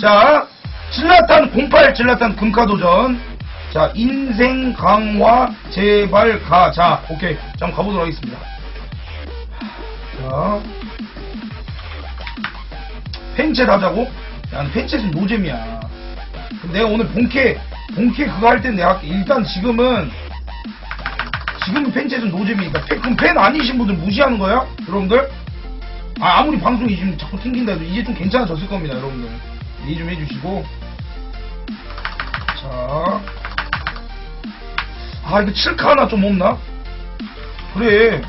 자, 질라탄 08 질라탄 금카도전. 자, 인생 강화 제발 가. 자, 오케이. 자, 한번 가보도록 하겠습니다. 자, 펜체 하자고? 야, 펜체는 노잼이야. 그럼 내가 오늘 본캐, 본캐 그거 할 땐 내가 할게. 일단 지금은, 지금은 펜체는 노잼이니까. 펜, 그럼 팬 아니신 분들 무시하는 거야? 여러분들? 아, 아무리 방송이 지금 자꾸 튕긴다 해도 이제 좀 괜찮아졌을 겁니다, 여러분들. 이해 좀 해주시고. 자. 아, 이거 칠카 하나 좀 없나? 그래.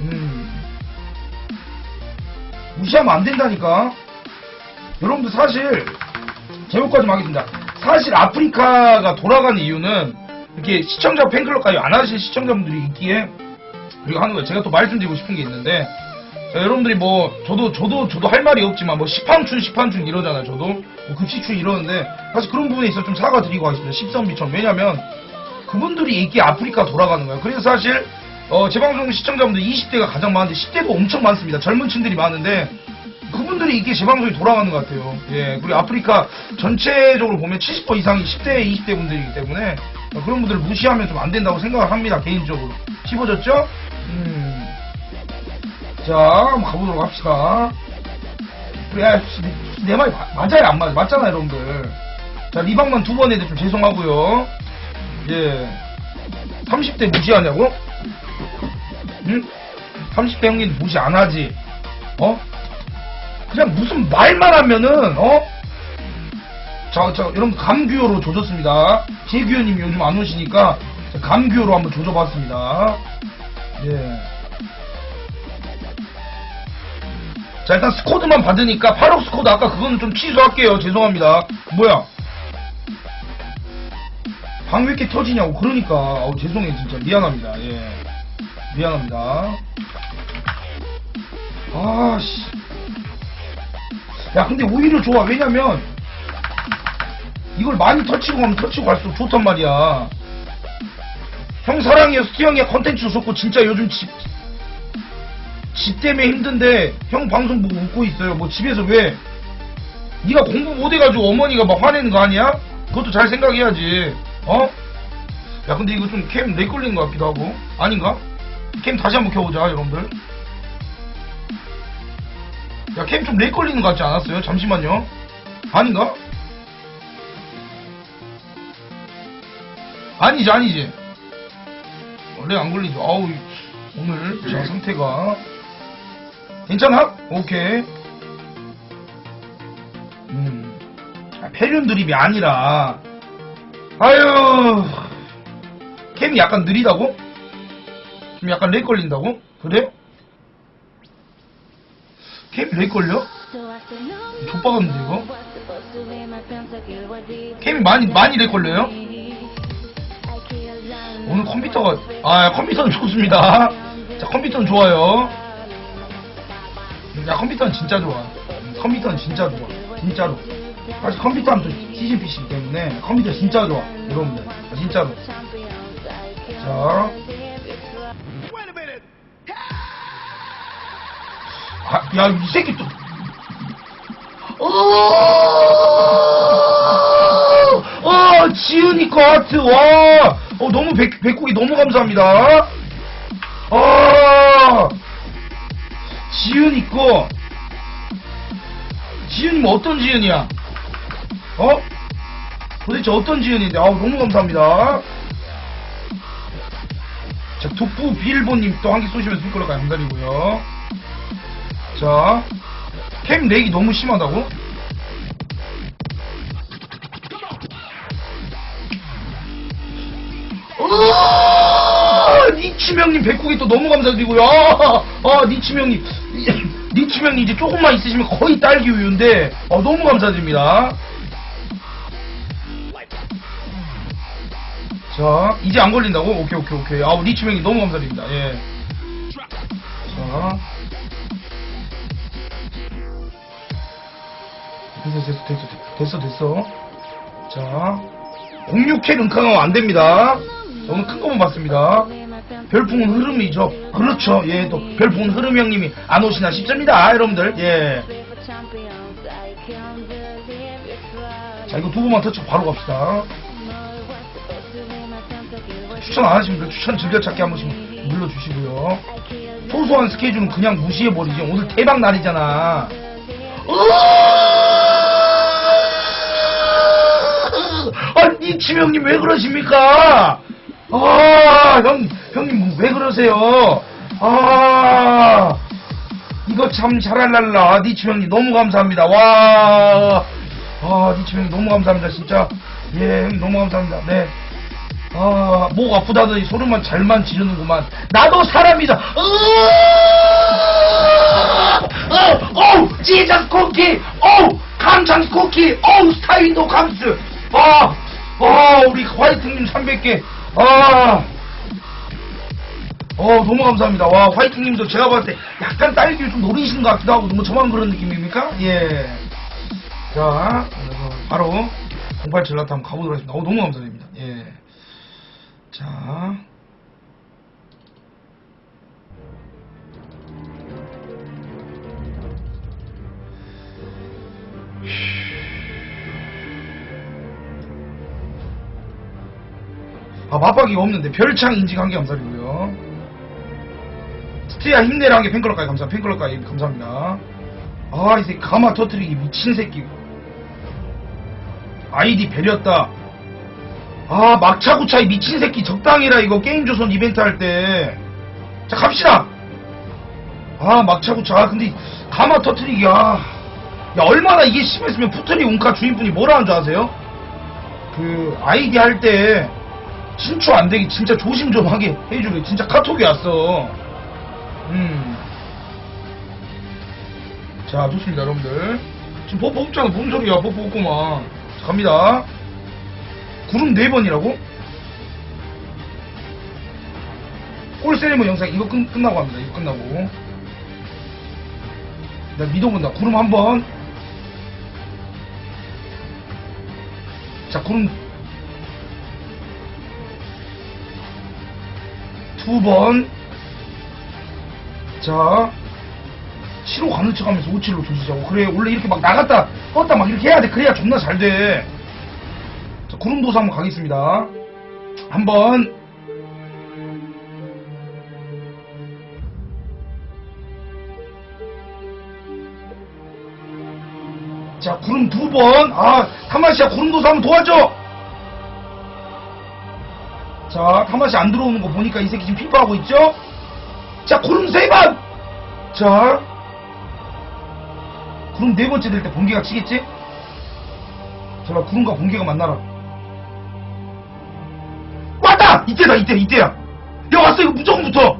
음. 무시하면 안 된다니까. 여러분들 사실, 제목까지 좀 하겠습니다. 사실 아프리카가 돌아가는 이유는, 이렇게 시청자 팬클럽 가입 안 하신 시청자분들이 있기에, 그리고 하는 거예요. 제가 또 말씀드리고 싶은 게 있는데, 자, 여러분들이 뭐 저도 저도 저도 할 말이 없지만 뭐 시판춘 시판춘 이러잖아요 저도. 뭐 급식춘 이러는데 사실 그런 부분에 있어서 좀 사과드리고 하겠습니다 십선비처럼 왜냐면 그분들이 이게 아프리카 돌아가는 거예요. 그래서 사실 어, 제 방송 시청자분들 20대가 가장 많은데 10대도 엄청 많습니다. 젊은 층들이 많은데 그분들이 이게 제 방송이 돌아가는 것 같아요. 예 그리고 아프리카 전체적으로 보면 70% 이상이 10대 20대 분들이기 때문에 어, 그런 분들 무시하면 좀 안 된다고 생각을 합니다 개인적으로. 씹어졌죠? 음 자, 가보도록 합시다. 그래, 내, 내 말이 마- 맞아요, 안 맞아요? 맞잖아요, 여러분들. 자, 리방만 두 번 해도 좀 죄송하고요. 예. 30대 무시하냐고? 응? 30대 형님 무시 안 하지? 어? 그냥 무슨 말만 하면은, 어? 자, 자, 여러분, 감규어로 조졌습니다. 재규어님이 요즘 안 오시니까, 자, 감규어로 한번 조져봤습니다. 예. 자 일단 스코드만 받으니까 8억 스코드 아까 그거는 좀 취소할게요. 죄송합니다. 뭐야? 방 왜 이렇게 터지냐고. 그러니까. 어우 죄송해 진짜. 미안합니다. 예. 미안합니다. 아씨. 야 근데 오히려 좋아. 왜냐면 이걸 많이 터치고 가면 터치고 갈수록 좋단 말이야. 형 사랑해요. 스티 형의 컨텐츠 좋고 진짜 요즘 집, 집 때문에 힘든데 형 방송 보고 웃고 있어요. 뭐 집에서 왜? 네가 공부 못해가지고 어머니가 막 화내는 거 아니야? 그것도 잘 생각해야지. 어? 야 근데 이거 좀캠렉 걸리는 것 같기도 하고 아닌가? 캠 다시 한번 켜보자 여러분들. 야 캠좀렉 걸리는 것 같지 않았어요? 잠시만요. 아닌가? 아니지 아니지. 렉안 걸리죠. 아우 오늘 제 상태가 괜찮아? 오케이. 음. 아, 페륜 드립이 아니라. 아유. 캠이 약간 느리다고? 좀 약간 렉 걸린다고? 그래? 캠이 렉 걸려? 족박았는데 이거? 캠이 많이 많이 렉 걸려요? 오늘 컴퓨터가 아 컴퓨터는 좋습니다. 자 컴퓨터는 좋아요. 야 컴퓨터는 진짜 좋아. 컴퓨터는 진짜 좋아. 진짜로. 사실 컴퓨터 하면 또 CCPC이기 때문에 컴퓨터 진짜 좋아. 여러분들 아, 진짜로. 자. 아, 야, 이 새끼 또. 어, 어, 지은이 거 하트, 와. 어, 너무 백, 백국이 너무 감사합니다. 아, 지은이 거. 지은이 뭐 어떤 지은이야? 어? 도대체 어떤 지은인데? 아우, 너무 감사합니다. 자, 독부 비일보님 또 한 개 쏘시면 쏠 거라 감사드리고요. 자, 캠 렉이 너무 심하다고? 어, 니치명님 백국이 또 너무 감사드리고요. 아, 아 니치명님, 니치명님 이제 조금만 있으시면 거의 딸기 우유인데, 어, 너무 감사드립니다. 자, 이제 안 걸린다고? 오케이, 오케이, 오케이. 아우, 니치명님 너무 감사드립니다. 예. 자. 됐어, 됐어, 됐어, 됐어, 됐어. 자. 06K 른카가 안 됩니다. 자, 오늘 큰 거만 봤습니다. 별풍은 흐름이죠. 그렇죠. 예, 또 별풍은 흐름 형님이 안 오시나 싶습니다. 여러분들. 예. 자, 이거 두 번만 터치고 바로 갑시다. 추천 안 하시면 돼요. 추천 즐겨찾기 한 번씩 눌러주시고요. 소소한 스케줄은 그냥 무시해버리죠. 오늘 대박 날이잖아. 아니, 이치명님 왜 그러십니까? 아, 형, 형님 뭐왜 그러세요? 아, 이거 참 잘할랄라. 니치명님 너무 감사합니다. 와, 아, 니치명님 너무 감사합니다. 진짜. 예, 형님 너무 감사합니다. 네. 아, 목 아프다더니 소리만 잘만 지르는구만. 나도 사람이다. 어, 어우, 지장 쿠키, 어우, 감창 쿠키, 어우, 스타윈도 감스. 아, 아, 우리 화이트님 300개. 아, 어, 너무 감사합니다. 와, 화이트님도 제가 봤을 때 약간 딸기를 좀 노리시는 것 같기도 하고, 뭐 저만 그런 느낌입니까? 예. 자, 바로 08 젤라타 한번 가보도록 하겠습니다. 어, 너무 감사드립니다. 예. 자. 아, 맞박이가 없는데 별창 인증 한개 감사드리고요. 스티야 힘내라 한개 팬클럽까지 감사, 팬클럽까지 감사합니다. 아, 이 새끼 가마 터트리기 미친 새끼. 아이디 배렸다. 아, 막차구차이 미친 새끼 적당히라 이거 게임조선 이벤트 할 때. 자, 갑시다! 아, 막차구차. 아, 근데 가마 터트리기야. 야, 얼마나 이게 심했으면 푸트리 운카 주인분이 뭐라 하는 줄 아세요? 그, 아이디 할 때, 친추 안 되게 진짜 조심 좀 하게 해주래. 진짜 카톡이 왔어. 음. 자, 좋습니다, 여러분들. 지금 뽀뽀 없잖아. 뭔 소리야, 뽀뽀 없구만. 자, 갑니다. 구름 4번이라고? 골 세리머니 영상 이거 끝, 끝나고 합니다. 이거 끝나고. 나 미도 본다. 구름 한 번. 자, 구름 두 번. 자, 7호 가는 척 하면서 57로 조시자고. 그래, 원래 이렇게 막 나갔다, 껐다 막 이렇게 해야 돼. 그래야 존나 잘 돼. 자, 구름도사 한번 가겠습니다. 한번. 자, 구름 두 번. 아, 타마시야, 구름도사 한번 도와줘! 자, 타마시 안 들어오는 거 보니까 이 새끼 지금 피파하고 있죠? 자, 구름 세 번! 자, 구름 네 번째 될 때 번개가 치겠지? 자, 구름과 번개가 만나라. 왔다! 이때다, 이때, 이때야. 야, 왔어, 이거 무조건 붙어!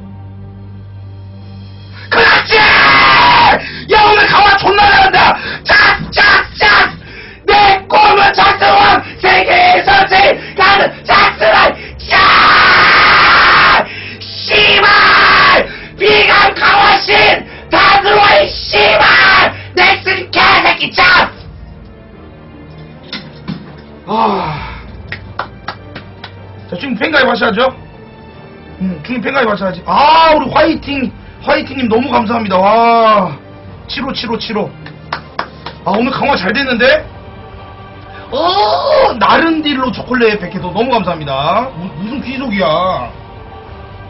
하셔야죠? 음, 중립 팬가입 하셔야지. 아, 우리 화이팅, 화이팅님 너무 감사합니다. 와. 757575. 아, 오늘 강화 잘 됐는데? 어, 나른딜로 초콜릿 100개도 너무 감사합니다. 무, 무슨 귀속이야.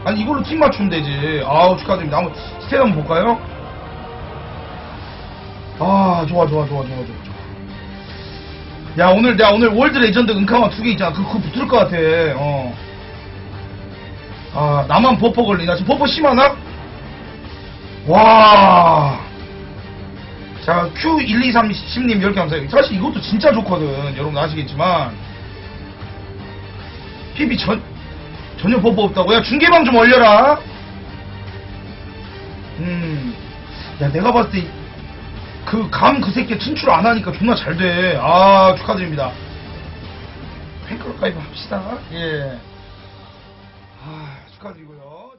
아니, 이걸로 팀 맞추면 되지. 아우, 축하드립니다. 한번 스탯 한번 볼까요? 아, 좋아, 좋아, 좋아, 좋아, 좋아. 야 오늘 내가 오늘 월드 레전드 은카마 두 개 있잖아 그, 그거 붙을 것 같아 어. 아 나만 버퍼 걸리나 지금 버퍼 심하나? 와. 자 Q123 10님 10개 감사해요 사실 이것도 진짜 좋거든 여러분 아시겠지만 PB 전 전혀 버퍼 없다고 야 중계방 좀 올려라 음야 내가 봤을 때 그감그 새끼 친출 안 하니까 존나 잘 돼. 아 축하드립니다. 팬클럽 가입 합시다. 예. 아, 축하드리고요.